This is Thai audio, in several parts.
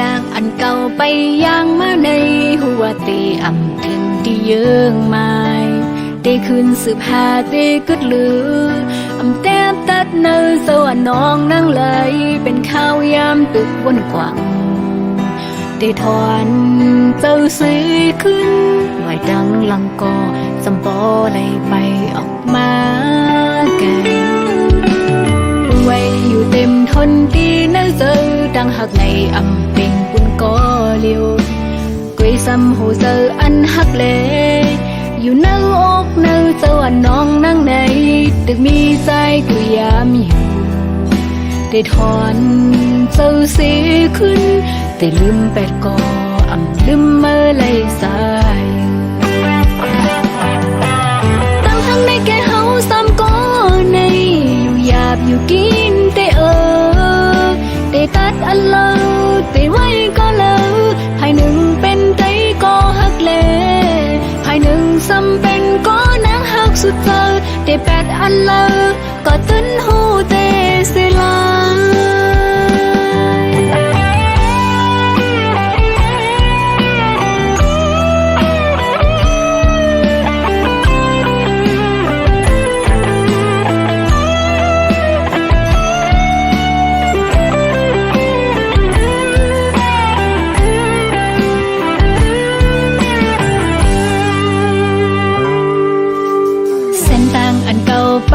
ดังอันเก่าไปย่างมาในหัวเตอำถึงที่เยิงไม้เตคืนสืบหาเตกึดลืออำแต้มตัดเนื้อสวรรค์น้องนั่งเลยเป็นข้าวยามตึกวนกว่างได้ถอนเจ้าซื้อขึ้นไว้ดังลังกอสำปอไหลไปออกมาแก่ไว้อยู่เต็มทนที่เนื้อเจอดังหักในอำเป กวยซ้ำหูเจออันฮักเลอยู่นั่งอกนั่งเจอวันน้องนั่งในตึกมีใจกุยามอยู่ได้ถอนเจ้าเสียขึ้น แต่ลืมแปดกออ่ำลืมเมื่อไรสาย อแต่แปดอันเลอกก็ตึนหูเตสิลา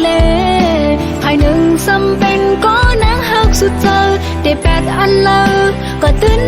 เลภายหนึ่งซ้ำเป็นก็นางหักสุดเจอได้แปดอันเลอก็ตื่น